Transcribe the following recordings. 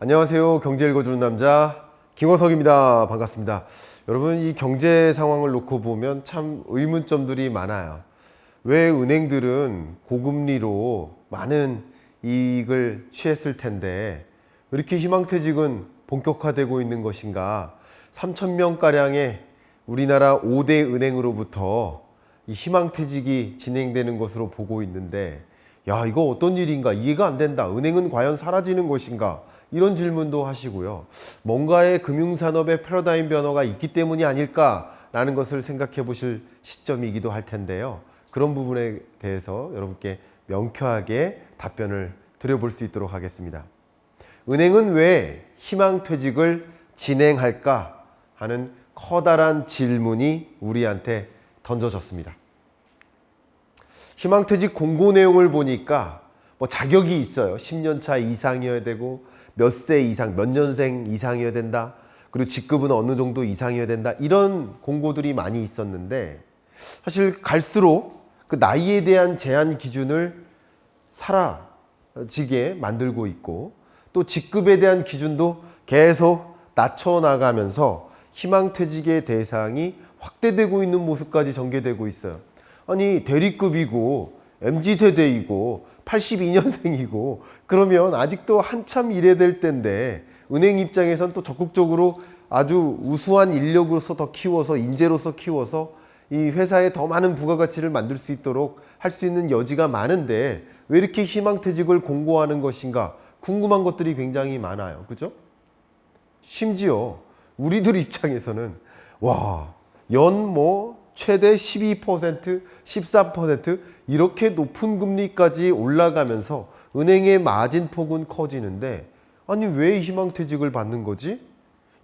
안녕하세요. 경제 읽어주는 남자 김호석입니다. 반갑습니다. 여러분 이 경제 상황을 놓고 보면 참 의문점들이 많아요. 왜 은행들은 고금리로 많은 이익을 취했을 텐데 왜 이렇게 희망퇴직은 본격화되고 있는 것인가? 3천 명 가량의 우리나라 5대 은행으로부터 이 희망퇴직이 진행되는 것으로 보고 있는데 야 이거 어떤 일인가 이해가 안 된다. 은행은 과연 사라지는 것인가? 이런 질문도 하시고요. 뭔가의 금융산업의 패러다임 변화가 있기 때문이 아닐까라는 것을 생각해 보실 시점이기도 할 텐데요. 그런 부분에 대해서 여러분께 명쾌하게 답변을 드려볼 수 있도록 하겠습니다. 은행은 왜 희망퇴직을 진행할까 하는 커다란 질문이 우리한테 던져졌습니다. 희망퇴직 공고 내용을 보니까 뭐 자격이 있어요. 10년 차 이상이어야 되고 몇 세 이상, 몇 년생 이상이어야 된다. 그리고 직급은 어느 정도 이상이어야 된다. 이런 공고들이 많이 있었는데 사실 갈수록 그 나이에 대한 제한 기준을 사라지게 만들고 있고 또 직급에 대한 기준도 계속 낮춰 나가면서 희망퇴직의 대상이 확대되고 있는 모습까지 전개되고 있어요. 아니 대리급이고 MZ 세대이고 82년생이고 그러면 아직도 한참 일해야 될 때인데 은행 입장에선 또 적극적으로 아주 우수한 인력으로서 더 키워서 인재로서 키워서 이 회사에 더 많은 부가가치를 만들 수 있도록 할 수 있는 여지가 많은데 왜 이렇게 희망퇴직을 공고하는 것인가 궁금한 것들이 굉장히 많아요. 그죠? 심지어 우리들 입장에서는 와, 연 뭐 최대 12%, 14% 이렇게 높은 금리까지 올라가면서 은행의 마진 폭은 커지는데 아니 왜 희망퇴직을 받는 거지?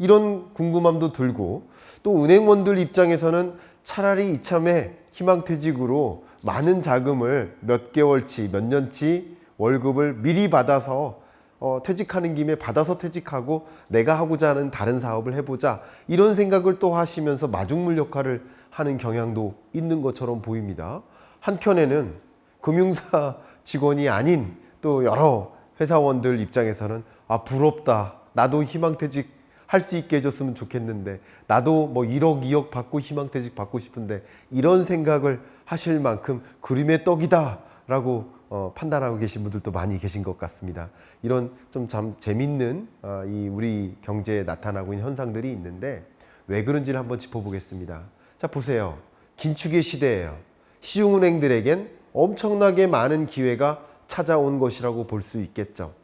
이런 궁금함도 들고 또 은행원들 입장에서는 차라리 이참에 희망퇴직으로 많은 자금을 몇 개월치, 몇 년치 월급을 미리 받아서 어, 퇴직하는 김에 받아서 퇴직하고 내가 하고자 하는 다른 사업을 해보자 이런 생각을 또 하시면서 마중물 역할을 하는 경향도 있는 것처럼 보입니다. 한켠에는 금융사 직원이 아닌 또 여러 회사원들 입장에서는 아 부럽다 나도 희망퇴직 할 수 있게 해줬으면 좋겠는데 나도 뭐 1억 2억 받고 희망퇴직 받고 싶은데 이런 생각을 하실 만큼 그림의 떡이다라고 어, 판단하고 계신 분들도 많이 계신 것 같습니다. 이런 좀 참 재밌는 어, 이 우리 경제에 나타나고 있는 현상들이 있는데 왜 그런지를 한번 짚어보겠습니다. 자 보세요. 긴축의 시대예요. 시중은행들에겐 엄청나게 많은 기회가 찾아온 것이라고 볼 수 있겠죠.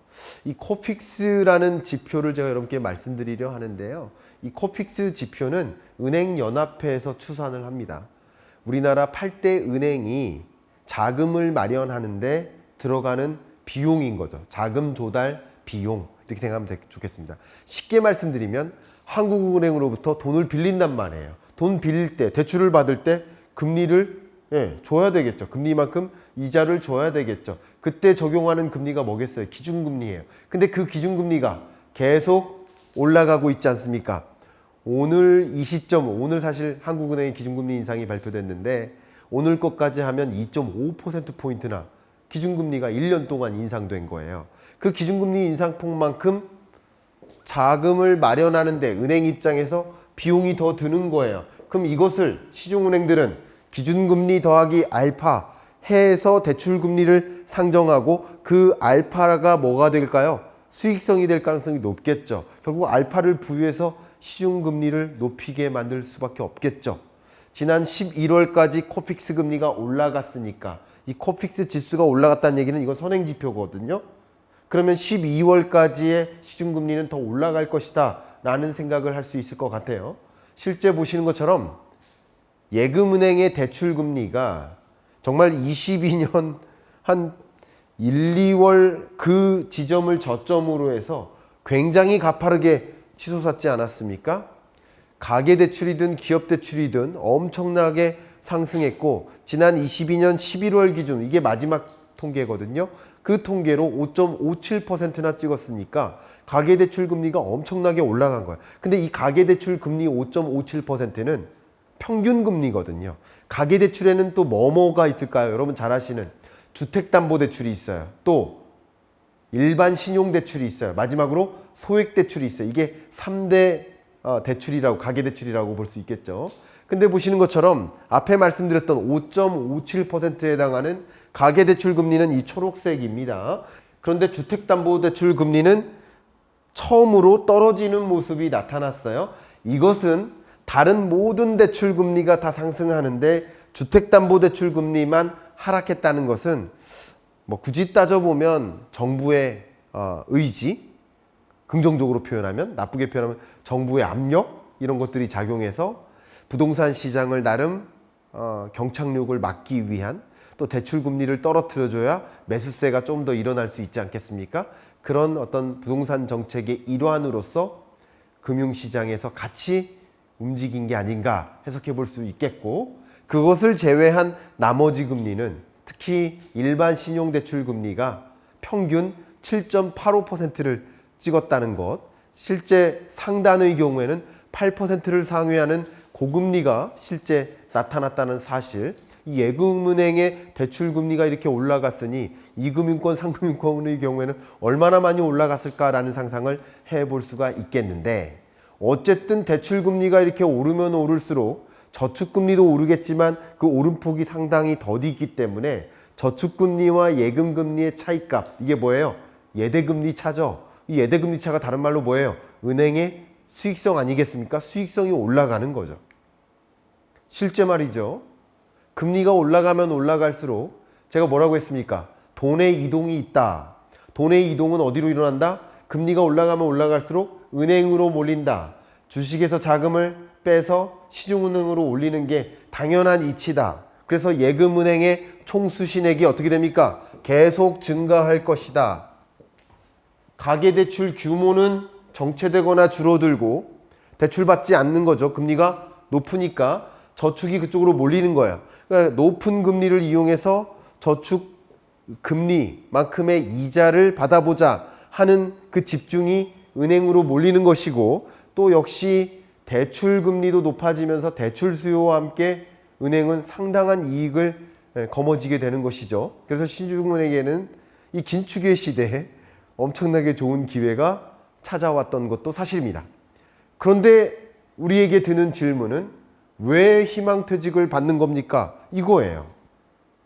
이 코픽스라는 지표를 제가 여러분께 말씀드리려 하는데요. 이 코픽스 지표는 은행연합회에서 추산을 합니다. 우리나라 8대 은행이 자금을 마련하는데 들어가는 비용인 거죠. 자금 조달 비용. 이렇게 생각하면 되- 좋겠습니다. 쉽게 말씀드리면 한국은행으로부터 돈을 빌린단 말이에요. 돈 빌릴 때, 대출을 받을 때 금리를 예, 줘야 되겠죠. 금리만큼 이자를 줘야 되겠죠. 그때 적용하는 금리가 뭐겠어요? 기준금리예요. 근데 그 기준금리가 계속 올라가고 있지 않습니까? 오늘 이 시점, 오늘 사실 한국은행의 기준금리 인상이 발표됐는데 오늘 것까지 하면 2.5%포인트나 기준금리가 1년 동안 인상된 거예요. 그 기준금리 인상폭만큼 자금을 마련하는데 은행 입장에서 비용이 더 드는 거예요. 그럼 이것을 시중은행들은 기준금리 더하기 알파 해서 대출금리를 상정하고 그 알파가 뭐가 될까요? 수익성이 될 가능성이 높겠죠. 결국 알파를 부여해서 시중금리를 높이게 만들 수밖에 없겠죠. 지난 11월까지 코픽스 금리가 올라갔으니까 이 코픽스 지수가 올라갔다는 얘기는 이건 선행 지표거든요. 그러면 12월까지의 시중금리는 더 올라갈 것이다 라는 생각을 할 수 있을 것 같아요. 실제 보시는 것처럼 예금은행의 대출 금리가 정말 22년 한 1, 2월 그 지점을 저점으로 해서 굉장히 가파르게 치솟았지 않았습니까? 가계 대출이든 기업 대출이든 엄청나게 상승했고 지난 22년 11월 기준 이게 마지막 통계거든요. 그 통계로 5.57%나 찍었으니까 가계 대출 금리가 엄청나게 올라간 거야. 근데 이 가계 대출 금리 5.57%는 평균 금리거든요. 가계 대출에는 또 뭐뭐가 있을까요? 여러분 잘 아시는 주택담보대출이 있어요. 또 일반 신용대출이 있어요. 마지막으로 소액대출이 있어요. 이게 3대 어, 대출이라고 가계대출이라고 볼 수 있겠죠. 근데 보시는 것처럼 앞에 말씀드렸던 5.57%에 해당하는 가계대출 금리는 이 초록색입니다. 그런데 주택담보대출 금리는 처음으로 떨어지는 모습이 나타났어요. 이것은 다른 모든 대출 금리가 다 상승하는데 주택담보대출 금리만 하락했다는 것은 뭐 굳이 따져보면 정부의 어, 의지, 긍정적으로 표현하면 나쁘게 표현하면 정부의 압력 이런 것들이 작용해서 부동산 시장을 나름 어, 경착륙을 막기 위한 또 대출 금리를 떨어뜨려줘야 매수세가 좀 더 일어날 수 있지 않겠습니까? 그런 어떤 부동산 정책의 일환으로서 금융시장에서 같이 움직인 게 아닌가 해석해 볼 수 있겠고 그것을 제외한 나머지 금리는 특히 일반 신용대출 금리가 평균 7.85%를 찍었다는 것 실제 상단의 경우에는 8%를 상회하는 고금리가 실제 나타났다는 사실 이 예금은행의 대출 금리가 이렇게 올라갔으니 이금융권 상금융권의 경우에는 얼마나 많이 올라갔을까라는 상상을 해볼 수가 있겠는데 어쨌든 대출 금리가 이렇게 오르면 오를수록 저축 금리도 오르겠지만 그 오름폭이 상당히 더디기 때문에 저축 금리와 예금 금리의 차이값 이게 뭐예요? 예대 금리 차죠. 이 예대 금리 차가 다른 말로 뭐예요? 은행의 수익성 아니겠습니까? 수익성이 올라가는 거죠. 실제 말이죠. 금리가 올라가면 올라갈수록 제가 뭐라고 했습니까? 돈의 이동이 있다. 돈의 이동은 어디로 일어난다? 금리가 올라가면 올라갈수록 은행으로 몰린다. 주식에서 자금을 빼서 시중은행으로 올리는 게 당연한 이치다. 그래서 예금은행의 총수신액이 어떻게 됩니까? 계속 증가할 것이다. 가계대출 규모는 정체되거나 줄어들고 대출받지 않는 거죠. 금리가 높으니까 저축이 그쪽으로 몰리는 거예요. 그러니까 높은 금리를 이용해서 저축 금리만큼의 이자를 받아보자 하는 그 집중이 은행으로 몰리는 것이고 또 역시 대출 금리도 높아지면서 대출 수요와 함께 은행은 상당한 이익을 예, 거머쥐게 되는 것이죠. 그래서 신중은행에는 이 긴축의 시대에 엄청나게 좋은 기회가 찾아왔던 것도 사실입니다. 그런데 우리에게 드는 질문은 왜 희망퇴직을 받는 겁니까? 이거예요.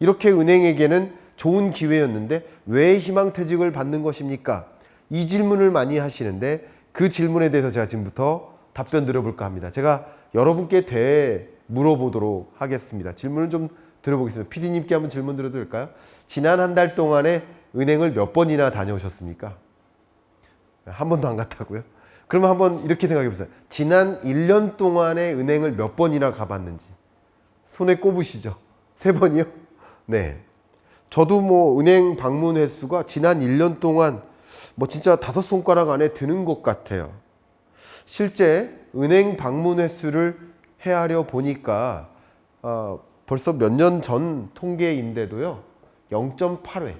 이렇게 은행에게는 좋은 기회였는데 왜 희망퇴직을 받는 것입니까? 이 질문을 많이 하시는데 그 질문에 대해서 제가 지금부터 답변 드려볼까 합니다. 제가 여러분께 대 물어보도록 하겠습니다. 질문을 좀 들어보겠습니다. PD님께 한번 질문 드려도 될까요? 지난 한 달 동안에 은행을 몇 번이나 다녀오셨습니까? 한 번도 안 갔다고요? 그러면 한번 이렇게 생각해 보세요. 지난 1년 동안에 은행을 몇 번이나 가봤는지. 손에 꼽으시죠? 세 번이요? 네. 저도 뭐 은행 방문 횟수가 지난 1년 동안 뭐 진짜 다섯 손가락 안에 드는 것 같아요. 실제 은행 방문 횟수를 헤아려 보니까 어, 벌써 몇 년 전 통계인데도요. 0.8회.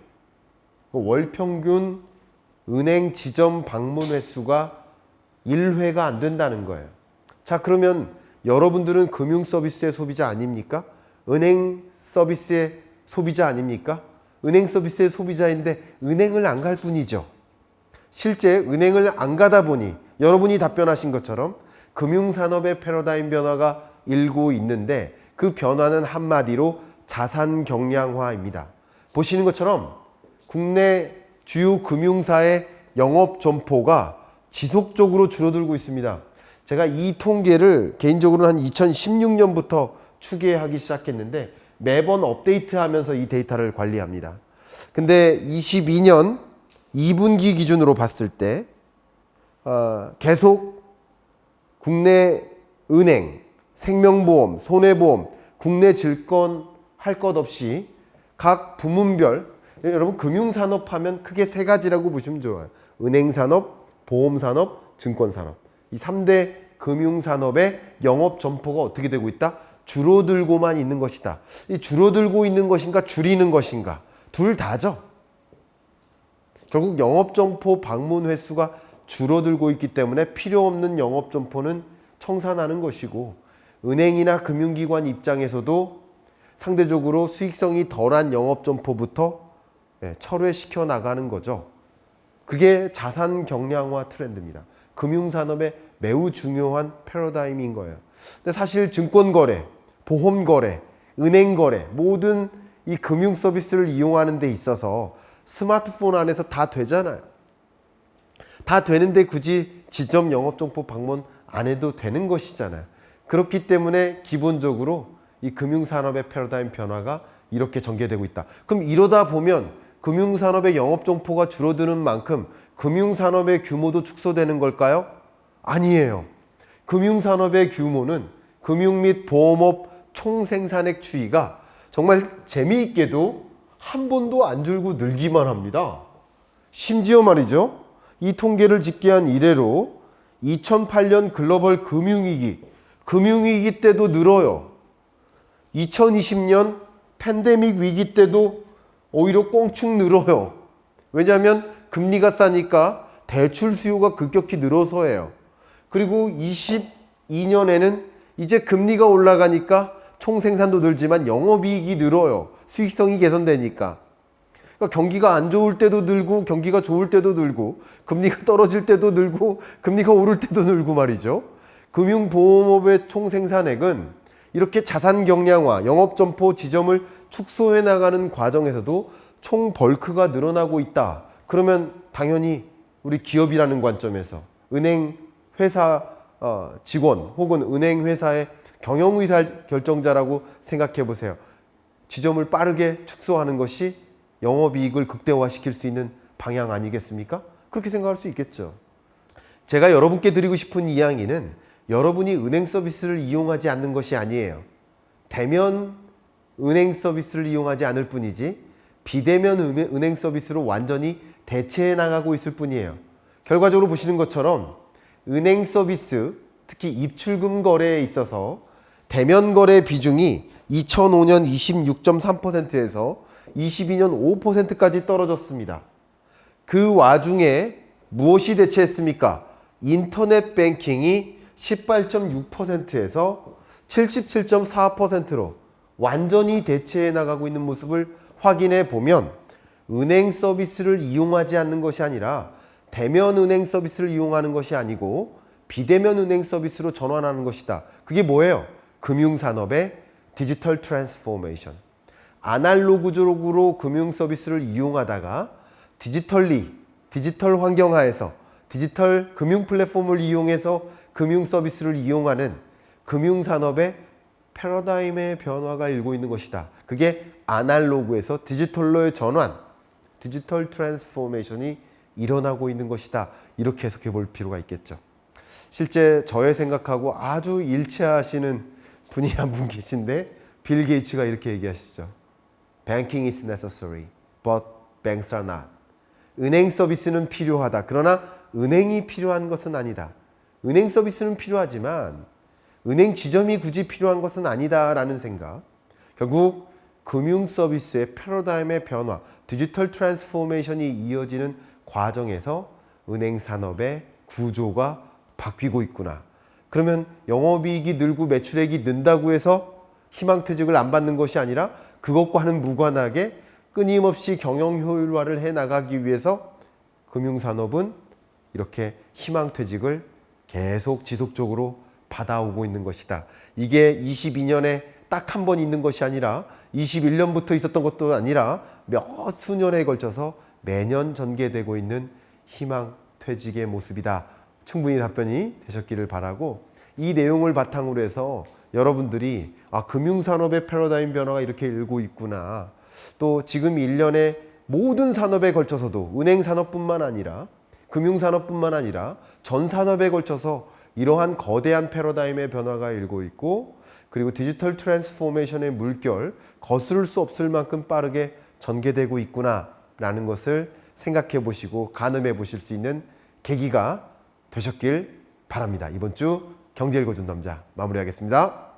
월 평균 은행 지점 방문 횟수가 1회가 안 된다는 거예요. 자, 그러면 여러분들은 금융 서비스의 소비자 아닙니까? 은행 서비스의 소비자 아닙니까? 은행 서비스의 소비자인데 은행을 안 갈 뿐이죠. 실제 은행을 안 가다 보니 여러분이 답변하신 것처럼 금융산업의 패러다임 변화가 일고 있는데 그 변화는 한마디로 자산 경량화입니다. 보시는 것처럼 국내 주요 금융사의 영업 점포가 지속적으로 줄어들고 있습니다. 제가 이 통계를 개인적으로 한 2016년부터 추계하기 시작했는데 매번 업데이트하면서 이 데이터를 관리합니다. 근데 22년 2분기 기준으로 봤을 때 어, 계속 국내 은행, 생명보험, 손해보험, 국내 질권 할 것 없이 각 부문별 여러분 금융산업 하면 크게 세 가지라고 보시면 좋아요. 은행산업, 보험산업, 증권산업. 이 3대 금융산업의 영업 점포가 어떻게 되고 있다? 줄어들고만 있는 것이다. 이 줄어들고 있는 것인가 줄이는 것인가? 둘 다죠. 결국 영업 점포 방문 횟수가 줄어들고 있기 때문에 필요 없는 영업 점포는 청산하는 것이고 은행이나 금융기관 입장에서도 상대적으로 수익성이 덜한 영업 점포부터 예, 철회시켜 나가는 거죠. 그게 자산 경량화 트렌드입니다. 금융산업의 매우 중요한 패러다임인 거예요. 근데 사실 증권 거래, 보험 거래, 은행 거래 모든 이 금융 서비스를 이용하는 데 있어서 스마트폰 안에서 다 되잖아요. 다 되는데 굳이 지점 영업 정보 방문 안 해도 되는 것이잖아요. 그렇기 때문에 기본적으로 이 금융산업의 패러다임 변화가 이렇게 전개되고 있다. 그럼 이러다 보면 금융산업의 영업 정보가 줄어드는 만큼 금융산업의 규모도 축소되는 걸까요? 아니에요. 금융산업의 규모는 금융 및 보험업 총생산액 추이가 정말 재미있게도 한 번도 안 줄고 늘기만 합니다. 심지어 말이죠. 이 통계를 집계한 이래로 2008년 글로벌 금융위기, 금융위기 때도 늘어요. 2020년 팬데믹 위기 때도 오히려 꽁충 늘어요. 왜냐하면 금리가 싸니까 대출 수요가 급격히 늘어서예요. 그리고 22년에는 이제 금리가 올라가니까 총 생산도 늘지만 영업이익이 늘어요. 수익성이 개선되니까. 그러니까 경기가 안 좋을 때도 늘고 경기가 좋을 때도 늘고 금리가 떨어질 때도 늘고 금리가 오를 때도 늘고 말이죠. 금융보험업의 총 생산액은 이렇게 자산 경량화, 영업 점포 지점을 축소해 나가는 과정에서도 총 벌크가 늘어나고 있다. 그러면 당연히 우리 기업이라는 관점에서 은행 회사 어, 직원 혹은 은행 회사의 경영 의사 결정자라고 생각해 보세요. 지점을 빠르게 축소하는 것이 영업이익을 극대화시킬 수 있는 방향 아니겠습니까? 그렇게 생각할 수 있겠죠. 제가 여러분께 드리고 싶은 이야기는 여러분이 은행 서비스를 이용하지 않는 것이 아니에요. 대면 은행 서비스를 이용하지 않을 뿐이지 비대면 은- 은행 서비스로 완전히 대체해 나가고 있을 뿐이에요. 결과적으로 보시는 것처럼 은행 서비스, 특히 입출금 거래에 있어서 대면 거래 비중이 2005년 26.3%에서 22년 5%까지 떨어졌습니다. 그 와중에 무엇이 대체했습니까? 인터넷 뱅킹이 18.6%에서 77.4%로 완전히 대체해 나가고 있는 모습을 확인해 보면 은행 서비스를 이용하지 않는 것이 아니라 대면 은행 서비스를 이용하는 것이 아니고 비대면 은행 서비스로 전환하는 것이다. 그게 뭐예요? 금융산업의 디지털 트랜스포메이션. 아날로그적으로 금융 서비스를 이용하다가 디지털리, 디지털 환경하에서 디지털 금융 플랫폼을 이용해서 금융 서비스를 이용하는 금융 산업의 패러다임의 변화가 일고 있는 것이다. 그게 아날로그에서 디지털로의 전환, 디지털 트랜스포메이션이 일어나고 있는 것이다. 이렇게 해석해 볼 필요가 있겠죠. 실제 저의 생각하고 아주 일치하시는 분이 한 분 계신데 빌 게이츠가 이렇게 얘기하시죠. Banking is necessary, but banks are not. 은행 서비스는 필요하다. 그러나 은행이 필요한 것은 아니다. 은행 서비스는 필요하지만 은행 지점이 굳이 필요한 것은 아니다라는 생각. 결국 금융 서비스의 패러다임의 변화, 디지털 트랜스포메이션이 이어지는 과정에서 은행 산업의 구조가 바뀌고 있구나. 그러면 영업이익이 늘고 매출액이 는다고 해서 희망퇴직을 안 받는 것이 아니라 그것과는 무관하게 끊임없이 경영 효율화를 해 나가기 위해서 금융산업은 이렇게 희망퇴직을 계속 지속적으로 받아오고 있는 것이다. 이게 22년에 딱 한 번 있는 것이 아니라 21년부터 있었던 것도 아니라 몇 수년에 걸쳐서 매년 전개되고 있는 희망 퇴직의 모습이다. 충분히 답변이 되셨기를 바라고 이 내용을 바탕으로 해서 여러분들이 아 금융산업의 패러다임 변화가 이렇게 일고 있구나. 또 지금 일년에 모든 산업에 걸쳐서도 은행 산업뿐만 아니라 금융 산업뿐만 아니라 전 산업에 걸쳐서 이러한 거대한 패러다임의 변화가 일고 있고 그리고 디지털 트랜스포메이션의 물결 거스를 수 없을 만큼 빠르게 전개되고 있구나라는 것을 생각해 보시고 가늠해 보실 수 있는 계기가 되셨길 바랍니다. 이번 주 경제 읽어준 남자 마무리하겠습니다.